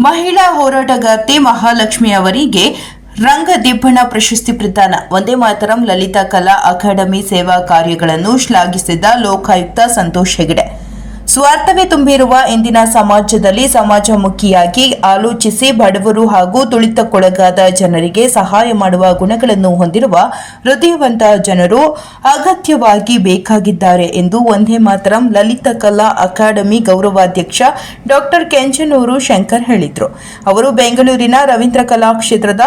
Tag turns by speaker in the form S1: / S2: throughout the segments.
S1: ಮಹಿಳಾ ಹೋರಾಟಗಾರ್ತಿ ಮಹಾಲಕ್ಷ್ಮಿ ಅವರಿಗೆ ರಂಗದಿಬ್ಬಣ ಪ್ರಶಸ್ತಿ ಪ್ರದಾನ. ಒಂದೇ ಮಾತರಂ ಲಲಿತಾ ಕಲಾ ಅಕಾಡೆಮಿ ಸೇವಾ ಕಾರ್ಯಗಳನ್ನು ಶ್ಲಾಘಿಸಿದ ಲೋಕಾಯುಕ್ತ ಸಂತೋಷ್ ಹೆಗಡೆ. ಸ್ವಾರ್ಥವೇ ತುಂಬಿರುವ ಇಂದಿನ ಸಮಾಜದಲ್ಲಿ ಸಮಾಜಮುಖಿಯಾಗಿ ಆಲೋಚಿಸಿ ಬಡವರು ಹಾಗೂ ತುಳಿತಕ್ಕೊಳಗಾದ ಜನರಿಗೆ ಸಹಾಯ ಮಾಡುವ ಗುಣಗಳನ್ನು ಹೊಂದಿರುವ ಹೃದಯವಂತ ಜನರು ಅಗತ್ಯವಾಗಿ ಬೇಕಾಗಿದ್ದಾರೆ ಎಂದು ಒಂದೇ ಮಾತರಂ ಲಲಿತ ಕಲಾ ಅಕಾಡೆಮಿ ಗೌರವಾಧ್ಯಕ್ಷ ಡಾಕ್ಟರ್ ಕೆಂಚನೂರು ಶಂಕರ್ ಹೇಳಿದರು. ಅವರು ಬೆಂಗಳೂರಿನ ರವೀಂದ್ರ ಕಲಾಕ್ಷೇತ್ರದ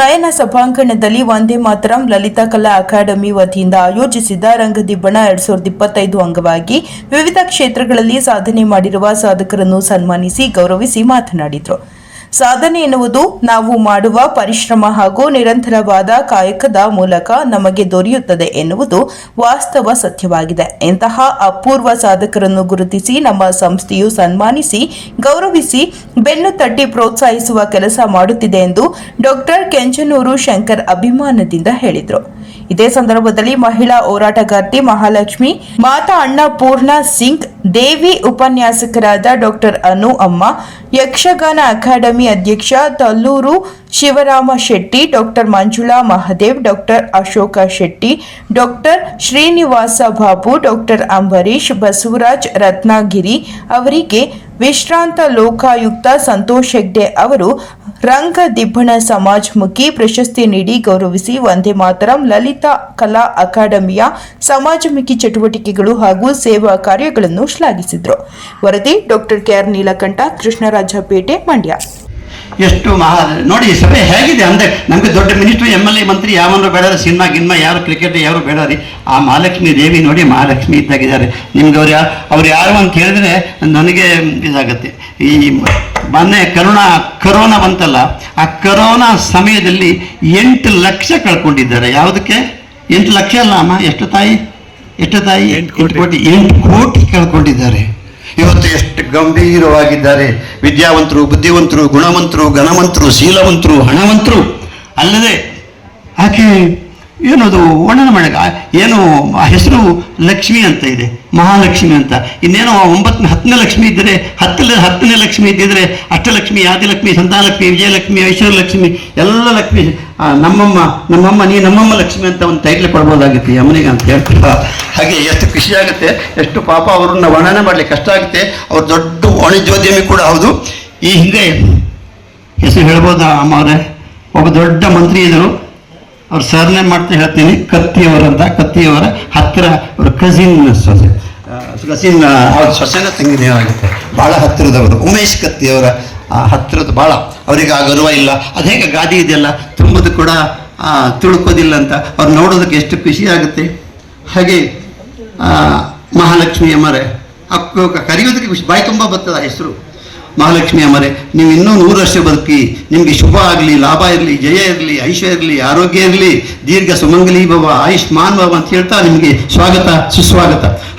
S1: ನಯನ ಸಭಾಂಗಣದಲ್ಲಿ ಒಂದೇ ಮಾತರಂ ಲಲಿತ ಕಲಾ ಅಕಾಡೆಮಿ ವತಿಯಿಂದ ಆಯೋಜಿಸಿದ್ದ ರಂಗದಿಬ್ಬಣ ಎರಡ್ ಸಾವಿರದ ಇಪ್ಪತ್ತೈದು ಅಂಗವಾಗಿ ವಿವಿಧ ಕ್ಷೇತ್ರಗಳಲ್ಲಿ ಸಾಧನೆ ಮಾಡಿರುವ ಸಾಧಕರನ್ನು ಸನ್ಮಾನಿಸಿ ಗೌರವಿಸಿ ಮಾತನಾಡಿದರು. ಸಾಧನೆ ಎನ್ನುವುದು ನಾವು ಮಾಡುವ ಪರಿಶ್ರಮ ಹಾಗೂ ನಿರಂತರವಾದ ಕಾಯಕದ ಮೂಲಕ ನಮಗೆ ದೊರೆಯುತ್ತದೆ ಎನ್ನುವುದು ವಾಸ್ತವ ಸತ್ಯವಾಗಿದೆ. ಇಂತಹ ಅಪೂರ್ವ ಸಾಧಕರನ್ನು ಗುರುತಿಸಿ ನಮ್ಮ ಸಂಸ್ಥೆಯು ಸನ್ಮಾನಿಸಿ, ಗೌರವಿಸಿ, ಬೆನ್ನು ತಟ್ಟಿ ಪ್ರೋತ್ಸಾಹಿಸುವ ಕೆಲಸ ಮಾಡುತ್ತಿದೆ ಎಂದು ಡಾಕ್ಟರ್ ಕೆಂಚನೂರು ಶಂಕರ್ ಅಭಿಮಾನದಿಂದ ಹೇಳಿದರು. ಇದೇ ಸಂದರ್ಭದಲ್ಲಿ ಮಹಿಳಾ ಹೋರಾಟಗಾರ್ತಿ ಮಹಾಲಕ್ಷ್ಮಿ, ಮಾತಾ ಅನ್ನಪೂರ್ಣ ಸಿಂಗ್ ದೇವಿ ಉಪನ್ಯಾಸಕರಾದ ಡಾಕ್ಟರ್ ಅನು ಅಮ್ಮ, ಯಕ್ಷಗಾನ ಅಕಾಡೆಮಿ ಅಧ್ಯಕ್ಷ Tallur Shivarama Shetty, doctor Manjula Mahadev, doctor Ashoka Shetty, doctor Srinivasa Babu, doctor Ambareesh Basavaraj Ratnagiri ಅವರಿಗೆ ವಿಶ್ರಾಂತ ಲೋಕಾಯುಕ್ತ ಸಂತೋಷ್ ಹೆಗ್ಡೆ ಅವರು ರಂಗ ದಿಬ್ಬಣ ಸಮಾಜಮುಖಿ ಪ್ರಶಸ್ತಿ ನೀಡಿ ಗೌರವಿಸಿ ವಂದೇ ಮಾತರಂ ಲಲಿತಾ ಕಲಾ ಅಕಾಡೆಮಿಯ ಸಮಾಜಮುಖಿ ಚಟುವಟಿಕೆಗಳು ಹಾಗೂ ಸೇವಾ ಕಾರ್ಯಗಳನ್ನು ಶ್ಲಾಘಿಸಿದರು. ವರದಿ doctor K R Neelakanta, Krishnarajapete, Mandya.
S2: ಎಷ್ಟು ಮಹಾ ನೋಡಿ ಸಭೆ ಹೇಗಿದೆ ಅಂದ್ರೆ ನಮಗೆ ದೊಡ್ಡ ಮಿನಿಸ್ಟ್ರು ಎಂ ಎಲ್ ಎ ಮಂತ್ರಿ ಯಾವನ್ನೂ ಬೇಡ ಸಿನಿಮಾ ಗಿನ್ಮಾ ಯಾರು ಕ್ರಿಕೆಟ್ ಯಾರು ಬೇಡ ರೀ ಆ ಮಹಾಲಕ್ಷ್ಮಿ ದೇವಿ ನೋಡಿ ಮಹಾಲಕ್ಷ್ಮಿ ಇದ್ದಾಗಿದ್ದಾರೆ. ನಿಮ್ಗೆ ಅವ್ರು ಯಾ ಅವ್ರು ಯಾರು ಅಂತ ಹೇಳಿದ್ರೆ ನನಗೆ ಇದಾಗತ್ತೆ. ಈ ಮೊನ್ನೆ ಕರೋನಾ ಕರೋನಾ ಬಂತಲ್ಲ ಆ ಕರೋನಾ ಸಮಯದಲ್ಲಿ ಎಂಟು ಲಕ್ಷ ಕಳ್ಕೊಂಡಿದ್ದಾರೆ. ಯಾವುದಕ್ಕೆ? ಎಂಟು ಲಕ್ಷ ಅಲ್ಲ ಅಮ್ಮ ಎಷ್ಟು ತಾಯಿ? ಎಷ್ಟು ತಾಯಿ? ಎಂಟು ಕೋಟಿ ಎಂಟು ಕೋಟಿ ಕಳ್ಕೊಂಡಿದ್ದಾರೆ. ಇವತ್ತು ಎಷ್ಟು ಗಂಭೀರವಾಗಿದ್ದಾರೆ. ವಿದ್ಯಾವಂತರು ಬುದ್ಧಿವಂತರು ಗುಣವಂತರು ಘನವಂತರು ಶೀಲವಂತರು ಹಣವಂತರು. ಅಲ್ಲದೆ ಆಕೆ ಏನದು ವರ್ಣನ ಮಾಡಕ ಏನು ಹೆಸರು ಲಕ್ಷ್ಮಿ ಅಂತ ಇದೆ, ಮಹಾಲಕ್ಷ್ಮಿ ಅಂತ. ಇನ್ನೇನೋ ಒಂಬತ್ತನೇ, ಹತ್ತನೇ ಲಕ್ಷ್ಮಿ ಇದ್ದರೆ, ಹತ್ತನೇ ಹತ್ತನೇ ಲಕ್ಷ್ಮಿ ಇದ್ದಿದ್ರೆ, ಅಷ್ಟಲಕ್ಷ್ಮಿ, ಆದಿಲಕ್ಷ್ಮಿ ಸಂತಾನಲಕ್ಷ್ಮಿ ವಿಜಯಲಕ್ಷ್ಮಿ, ಐಶ್ವರ್ಯಲಕ್ಷ್ಮಿ, ಎಲ್ಲ ಲಕ್ಷ್ಮಿ ನಮ್ಮಮ್ಮ ನಮ್ಮಮ್ಮ, ನೀ ನಮ್ಮಮ್ಮ ಲಕ್ಷ್ಮಿ ಅಂತ ಒಂದು ಟೈಟ್ಲ್ ಕೊಡ್ಬೋದಾಗಿತ್ತು ಯಮನಿಗೆ ಅಂತ ಹೇಳ್ತಾ ಹಾಗೆ ಎಷ್ಟು ಖುಷಿಯಾಗುತ್ತೆ ಎಷ್ಟು ಪಾಪ ಅವ್ರನ್ನ ವರ್ಣನೆ ಮಾಡ್ಲಿಕ್ಕೆ ಕಷ್ಟ ಆಗುತ್ತೆ, ಅವ್ರ ದೊಡ್ಡ ವಾಣಿಜ್ಯೋದ್ಯಮಿ ಕೂಡ ಹೌದು. ಈ ಹಿಂದೆ ಹೆಸರು ಹೇಳ್ಬೋದಾ ಅಮ್ಮ ಅವರೇ ಒಬ್ಬ ದೊಡ್ಡ ಮಂತ್ರಿ ಇದ್ದರು. ಅವ್ರ ಸರ್ನೇ ಮಾಡ್ತಾ ಹೇಳ್ತೀನಿ. ಕತ್ತಿಯವರಂತ ಕತ್ತಿಯವರ ಹತ್ತಿರ ಅವ್ರ ಕಸಿನ್ ಸೊಸೆ. ಕಸಿನ್ ಅವ್ರ ಸೊಸೆನ ಆಗುತ್ತೆ ಭಾಳ ಹತ್ತಿರದವರು. ಉಮೇಶ್ ಕತ್ತಿಯವರ ಹತ್ತಿರದ ಭಾಳ ಅವರಿಗೆ ಆ ಗರ್ವ ಇಲ್ಲ. ಅದು ಗಾದಿ ಇದೆಯಲ್ಲ? ತುಂಬುದು ಕೂಡ ತಿಳ್ಕೋದಿಲ್ಲ ಅಂತ. ಅವ್ರು ನೋಡೋದಕ್ಕೆ ಎಷ್ಟು ಖುಷಿ ಆಗುತ್ತೆ. ಹಾಗೆ ಮಹಾಲಕ್ಷ್ಮಿಯ ಅಕ್ಕ ಕರೆಯೋದಕ್ಕೆ ಖುಷಿ. ಬಾಯಿ ತುಂಬ ಬರ್ತದ ಹೆಸರು. ಮಹಾಲಕ್ಷ್ಮಿ ಅಮ್ಮರೆ, ನೀವು ಇನ್ನೂ ನೂರು ವರ್ಷ ಬದುಕಿ, ನಿಮಗೆ ಶುಭ ಆಗಲಿ, ಲಾಭ ಇರಲಿ, ಜಯ ಇರಲಿ, ಐಶ್ವರ್ಯ ಇರಲಿ, ಆರೋಗ್ಯ ಇರಲಿ, ದೀರ್ಘ ಸುಮಂಗಲಿ ಭವ ಆಯುಷ್ಮಾನ್ ಭವ ಅಂತ ಹೇಳ್ತಾ ನಿಮಗೆ ಸ್ವಾಗತ, ಸುಸ್ವಾಗತ.